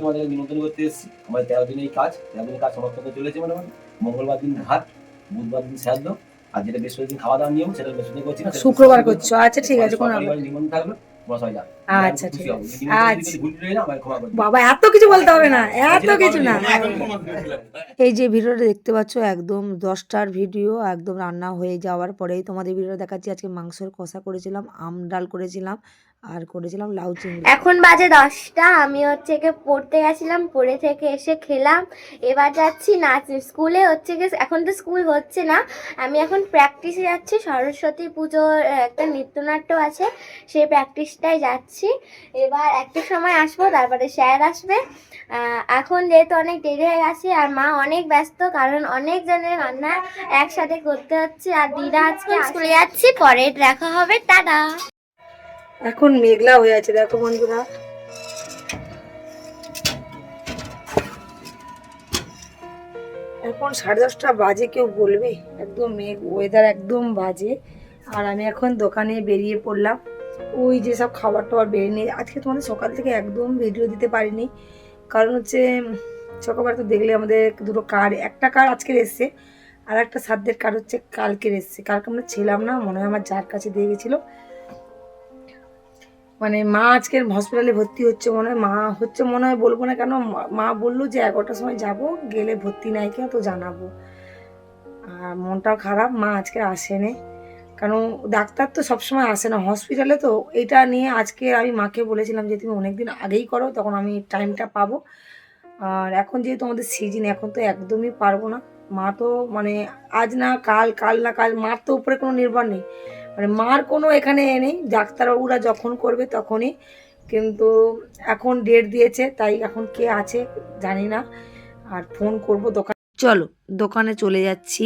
তোমাদের নিমন্ত্রণ করতে এসেছি। আমাদের তেরো দিনের কাজ তেরো কাজ সমাপ্ত হতে চলেছে মোটামুটি। মঙ্গলবার দিন ঘাট বুধবার দিন শ্রাদ্ধ আর যেটা খাওয়া দাওয়ার নিয়ম সেটা বৃহস্পতি করছি না শুক্রবার করছ। আচ্ছা ঠিক আছে কোনো নিমন্ত্রণ যাবে আচ্ছা, ঠিক আছে। আচ্ছা। কিছু। বাবা এত বলতে হবে না এত কিছু না। এই যে ভিডিওটা দেখতে পাচ্ছ একদম দশটার ভিডিও একদম রান্না হয়ে যাওয়ার পরেই তোমাদের ভিডিওটা দেখাচ্ছি। আজকে মাংসের কষা করেছিলাম আম ডাল করেছিলাম আর করেছিলাম লাউ চিংড়ি। এখন বাজে দশটা, আমি হচ্ছে গিয়ে পড়তে গেছিলাম, পড়ে থেকে এসে খেলাম। এবার যাচ্ছি নাচ স্কুলে হচ্ছে গিয়ে, এখন তো স্কুল হচ্ছে না। আমি এখন প্র্যাকটিসে যাচ্ছি, সরস্বতী পুজোর একটা নৃত্যনাট্য আছে, সেই প্র্যাকটিসটাই যাচ্ছি। এবার একটা সময় আসব, তারপরে স্যার আসবে। এখন যেহেতু অনেক দেরি হয়ে গেছে, আর মা অনেক ব্যস্ত, কারণ অনেক জনের রান্না একসাথে করতে হচ্ছে। আর দিদা আজকে স্কুলে যাচ্ছি পরে দেখা হবে, টাটা। এখন মেঘলা হয়ে আছে দেখো বন্ধুরা। এখন সাড়ে দশটা বাজে কেউ বলবে? একদম মেঘ ওয়েদার একদম বাজে। আর আমি এখন দোকানে বেরিয়ে পড়লাম। ওই যে সব খাবার টাবার বেরিয়ে নিয়ে আজকে তোমাদের সকাল থেকে একদম ভিডিও দিতে পারিনি। কারণ হচ্ছে উম, সকালবেলা তো দেখলে আমাদের দুটো কার একটা কার আজকের এসছে আর একটা সাধ্যের কার হচ্ছে কালকের এসছে। কালকে আমরা ছিলাম না মনে হয় আমার যার কাছে দিয়ে গেছিল। মানে মা আজকের হসপিটালে ভর্তি হচ্ছে মনে হয়, মা হচ্ছে মনে হয় বলব না কেন, মা- বলল যে এগারোটার সময় যাব, গেলে ভর্তি নাই কেন তো জানাব। আর মনটাও খারাপ, মা আজকে আসেনি। কারণ ডাক্তার তো সবসময় আসে না হসপিটালে তো এটা নিয়ে আজকে আমি মাকে বলেছিলাম যে তুমি অনেকদিন আগেই করো, তখন আমি টাইমটা পাবো। আর এখন যেহেতু আমাদের সিজন এখন তো একদমই পারব না। মা তো মানে আজ না কাল কাল না কাল, মার তো উপরে কোনো নির্ভর নেই। মানে মার কোনো এখানে এ নেই, ডাক্তারবাবুরা যখন করবে তখনই। কিন্তু এখন ডেট দিয়েছে, তাই এখন কে আছে জানি না। আর ফোন করব দোকান চলো দোকানে চলে যাচ্ছি।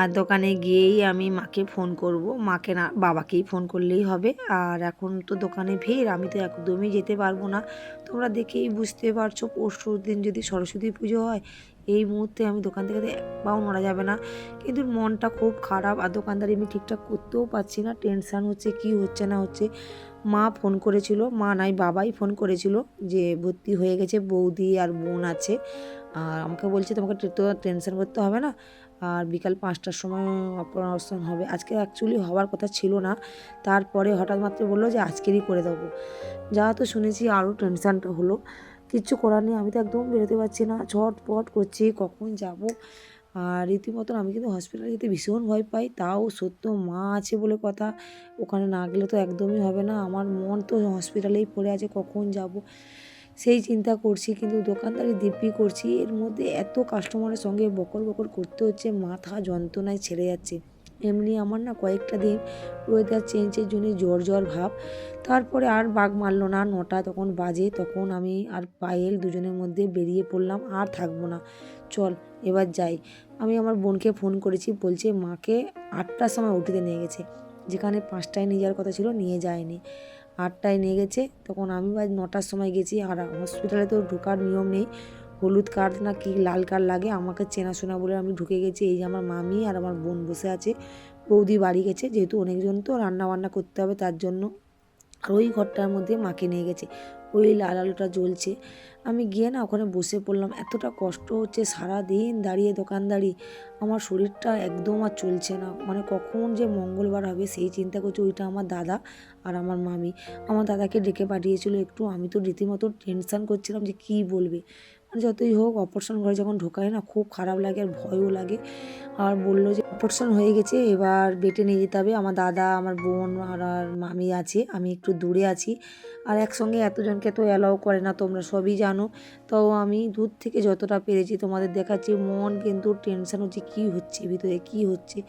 আর দোকানে গিয়েই আমি মাকে ফোন করব। মাকে না, বাবাকেই ফোন করলেই হবে। আর এখন তো দোকানে ভিড়, আমি তো একদমই যেতে পারব না। তোমরা দেখেই বুঝতে পারছ, পরশুর দিন যদি সরস্বতী পুজো হয়, এই মুহূর্তে আমি দোকান থেকে এক পাও নড়া যাবে না। কিন্তু মনটা খুব খারাপ, আর দোকানদারি আমি ঠিকঠাক করতেও পারছি না। টেনশান হচ্ছে, কি হচ্ছে না হচ্ছে। মা ফোন করেছিল, মা নাই বাবাই ফোন করেছিল যে ভর্তি হয়ে গেছে, বৌদি আর বোন আছে। আর আমাকে বলছে, তোমাকে তো টেনশন করতে হবে না। আর বিকাল পাঁচটার সময় অপারেশন হবে। আজকে অ্যাকচুয়ালি হওয়ার কথা ছিল না। তারপরে হঠাৎ মাত্র বলল যে, আজকেরই করে দেবো। যা তো শুনেছি আরও টেনশানটা হলো। কিচ্ছু করার নেই, আমি তো একদম বেরোতে পারছি না। ছটপট করছি, কখন যাব? আর রীতিমতন আমি কিন্তু হসপিটালে যেতে ভীষণ ভয় পাই। তাও সত্য, মা আছে বলে কথা। ওখানে না গেলে তো একদমই হবে না। আমার মন তো হসপিটালেই পড়ে আছে, কখন যাব? সেই চিন্তা করছি, কিন্তু দোকানদারি দিব্যি করছি। এর মধ্যে এত কাস্টমারের সঙ্গে বকর বকর করতে হচ্ছে, মাথা যন্ত্রণায় ছেড়ে যাচ্ছে। এমনি আমার না কয়েকটা দিন ওয়েদার চেঞ্জের জন্য জ্বর জ্বর ভাব। তারপরে আর বাঘ মারলো না, নটা তখন বাজে, তখন আমি আর পায়েল দুজনের মধ্যে বেরিয়ে পড়লাম, আর থাকব না। চল, এবার যাই। আমি আমার বোনকে ফোন করেছি, বলছে মাকে আটটার সময় উঠিতে নিয়ে গেছে। যেখানে পাঁচটায় নিয়ে যাওয়ার কথা ছিল, নিয়ে যায়নি। আটটায় নিয়ে গেছে, তখন আমি বা নটার সময় গেছি, আর হসপিটালে তো ঢোকার নিয়ম নেই। হলুদ কার্ড না কি লাল কার্ড লাগে, আমাকে চেনাশোনা বলে আমি ঢুকে গেছি। এই যে আমার মামি আর আমার বোন বসে আছে, বৌদি বাড়ি গেছে, যেহেতু অনেকজন তো রান্না বান্না করতে হবে, তার জন্য। আর ওই ঘরটার মধ্যে মাকে নিয়ে গেছে। ওই লাল আলোটা জ্বলছে। আমি গিয়ে না ওখানে বসে পড়লাম। এতটা কষ্ট হচ্ছে সারা দিন দাঁড়িয়ে দোকানদারি। আমার শরীরটা একদম আর চলছে না। মানে কখন যে মঙ্গলবার হবে, সেই চিন্তা করছি ওইটা আমার দাদা আর আমার মামি। আমার দাদাকে ডেকে পাঠিয়েছিল একটু। আমি তো রীতিমতো টেনশান করছিলাম যে কী বলবে। যতই হোক অপারেশন ঘরে যখন ঢোকায় না, খুব খারাপ লাগে আর ভয়ও লাগে। আর বলল যে অপারেশন হয়ে গেছে, এবার বেটে নিয়ে যেতে হবে। আমার দাদা, আমার বোন আর আর মামি আছে, আমি একটু দূরে আছি। আর একসঙ্গে এতজনকে তো অ্যালাউ করে না, তোমরা সবই জানো। তো আমি দূর থেকে যতটা পেরেছি তোমাদের দেখাচ্ছি, মন কিন্তু টেনশন হচ্ছে, কী হচ্ছে, ভিতরে কী হচ্ছে।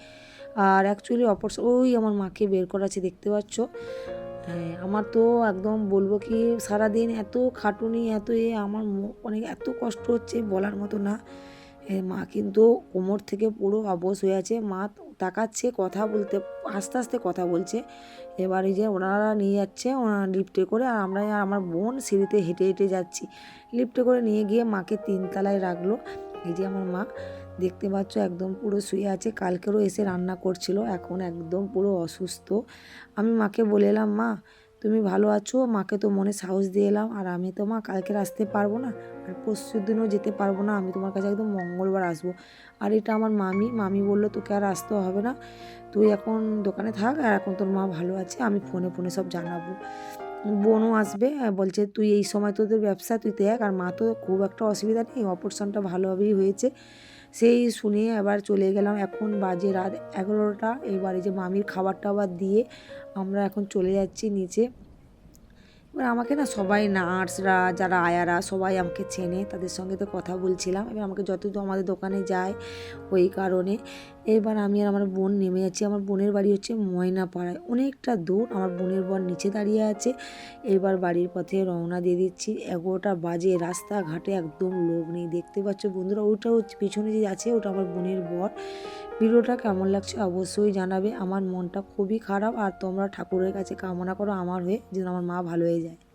আর অ্যাকচুয়ালি অপারেশন ওই আমার মাকে বের করাচ্ছে, দেখতে পাচ্ছ? হ্যাঁ আমার তো একদম বলব কি, সারাদিন এত খাটুনি, এত এ, আমার ম- মানে এত কষ্ট হচ্ছে বলার মতো না। মা কিন্তু কোমর থেকে পুরো অবশ হয়ে আছে। মা তাকাচ্ছে, কথা বলতে, আস্তে আস্তে কথা বলছে। এবার এই যে ওনারা নিয়ে যাচ্ছে, ওনারা লিফটে করে, আর আমরা আর আমার বোন সিঁড়িতে হেঁটে হেঁটে যাচ্ছি। লিফটে করে নিয়ে গিয়ে মাকে তিনতলায় রাখল। এই যে আমার মা দেখতে পাচ্ছ একদম পুরো শুয়ে আছে। কালকেরও এসে রান্না করছিল, এখন একদম পুরো অসুস্থ। আমি মাকে বলে এলাম, মা, তুমি ভালো আছো? মাকে তো মনে সাহস দিয়ে এলাম, আর আমি তো মা কালকে আসতে পারব না, আর পরশু দিনও যেতে পারব না, আমি তোমার কাছে একদম মঙ্গলবার আসব। আর এটা আমার মামি মামি বলল, তোকে আর আসতে হবে না, তুই এখন দোকানে থাক, আর এখন তোর মা ভালো আছে, আমি ফোনে ফোনে সব জানাব। বোনও আসবে আর বলছে, তুই এই সময় তোদের ব্যবসা, তুই দেখ, আর মা তো খুব একটা অসুবিধা নেই, অপারেশনটা ভালোভাবেই হয়েছে। সেই শুনে আবার চলে গেলাম। এখন বাজে রাত এগারোটা। এবারে যে মামির খাবার টাবার দিয়ে আমরা এখন চলে যাচ্ছি নিচে। এবার আমাকে না সবাই নার্সরা, যারা আয়ারা, সবাই আমাকে চেনে। তাদের সঙ্গে তো কথা বলছিলাম। এবার আমাকে যত আমাদের দোকানে যায়, ওই কারণে। এবার আমি আর আমার বোন নেমে যাচ্ছি। আমার বোনের বাড়ি হচ্ছে ময়নাপাড়ায়। অনেকটা দূর আমার বোনের বর নিচে দাঁড়িয়ে আছে। এবার বাড়ির পথে রওনা দিয়ে দিচ্ছি। এগারোটা বাজে, রাস্তাঘাটে একদম লোক নেই। দেখতে পাচ্ছ বন্ধুরা, ওটা পিছনে যে আছে, ওটা আমার বোনের বর। ভিডিওটা কেমন লাগছে অবশ্যই জানাবে। আমার মনটা খুবই খারাপ। আর তোমরা ঠাকুরের কাছে কামনা করো আমার হয়ে, যেন আমার মা ভালো হয়ে যায়।